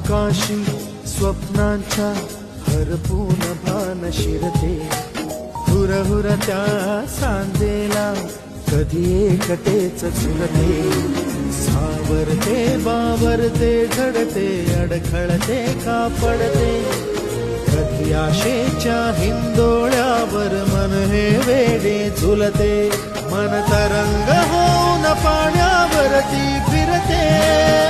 आकाशी स्वप्नांच्या हरपून भान शिरते. हुर हुर त्या सांजेला कधी एकटेच झुलते. सावरते बावरते झडते अडखळते का पडते. कधी आशेच्या हिंदोळ्यावर मन हे वेडे झुलते. मन तरंग होऊन पाण्यावरती फिरते.